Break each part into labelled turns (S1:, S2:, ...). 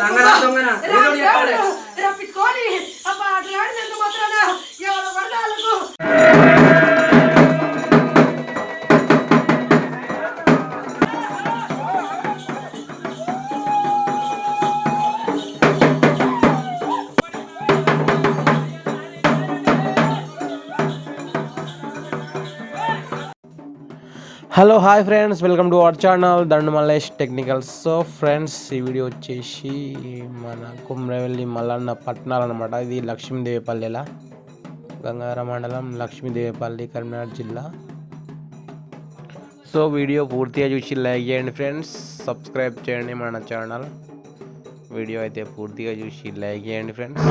S1: 啊！
S2: hello hi friends welcome to our channel Dandu Mallesh technicals so friends ఈ video వచ్చేసి మన కుమ్రవెల్లి మల్లన్న పట్టణాలు అనమాట ఇది లక్ష్మీదేవిపల్లిలా? గంగాధర మండలం లక్ష్మీదేవిపల్లి కరీంనగర్ జిల్లా. సో వీడియో పూర్తిగా చూసి లైక్ చేయండి ఫ్రెండ్స్ సబ్స్క్రైబ్ చేయండి మన ఛానల్ వీడియో అయితే పూర్తిగా చూసి లైక్ చేయండి ఫ్రెండ్స్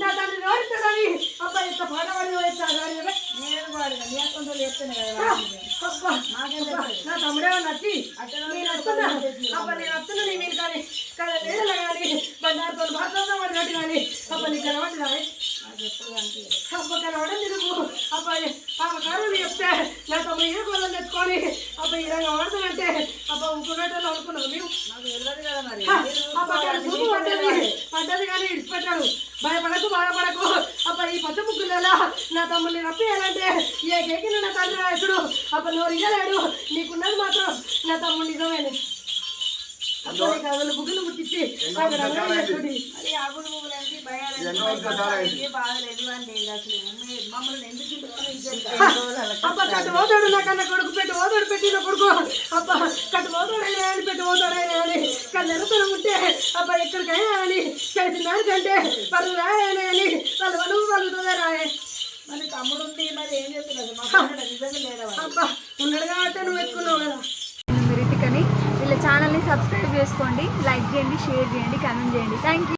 S1: నా తండ్రి నోడుతుందని అబ్బా ఇంత పాడవాడి వేస్తాడు
S3: నేను వాడిన నీ అకౌంట్లో చెప్తాను కదా
S1: అబ్బా నా తమ్ముడే నచ్చి నేను వస్తున్నా. అబ్బా నేను వస్తున్నా నీ మీరు కానీ కానీ లేదలే కానీ బండారుతో మాట్లాడదాం అన్నట్టు కానీ. అబ్బా నీకు కనబడి రాయి అబ్బా కనబడం తిరుగు. అబ్బా ఆ కారణం చెప్తే నా తమ్ముడు ఏ కొలం తెచ్చుకొని అబ్బా ఈ విధంగా వాడుతానంటే అబ్బా ఇంకొకటో అనుకున్నావు
S3: మరి?
S1: పడ్డది కానీ ఇడిచిపెట్టాడు భయపడకు బాధపడకు. అబ్బా ఈ పచ్చ ముగ్గులలో? నా తమ్ముడిని రప్పేయాలంటే ఏ కేకిన నా తండ్రి రాయసుడు. అబ్బా నువ్వు ఇయ్యలేడు నీకున్నది మాత్రం నా తమ్ముడు నిజమేనే.
S3: మమ్మల్ని ఎందుకు
S1: అబ్బా కట్టు పోతాడు నా కన్నా కొడుకు పెట్టి పోతాడు పెట్టిన కొడుకు. అబ్బా కట్టు పోతాడు అని పెట్టి పోతాడు అని. కళ్ళు ఎరుతనం ఉంటే అబ్బా ఎక్కడికైనా అని. చేసిన దానికంటే పరువు రాయని అని. వాళ్ళు వలువు పలుకుతుందే రాయే.
S3: మరి తమ్ముడు ఉంది మరి ఏం చెప్తున్నారు.
S1: అబ్బా ఉన్నాడు కాబట్టి నువ్వు ఎత్తుకున్నావు కదా.
S4: మీరు వీళ్ళ ఛానల్ని సబ్స్క్రైబ్ చేసుకోండి లైక్ చేయండి షేర్ చేయండి కామెంట్ చేయండి. Thank you